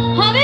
ہمیں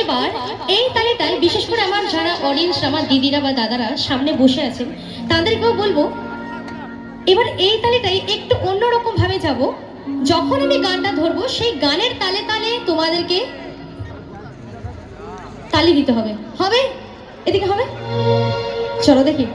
এবার এই তালিকায় বিশেষ করে আমার যারা অডিয়েন্স আমার দিদিরা বা দাদারা সামনে বসে আছেন, তাদেরকেও বলব, এবার এই তালিকায় একটু অন্যরকম ভাবে যাব। যখন আমি গানটা ধরবো, সেই গানের তালে তালে তোমাদেরকে তালি দিতে হবে। হবে? এদিকে হবে? চলো দেখি।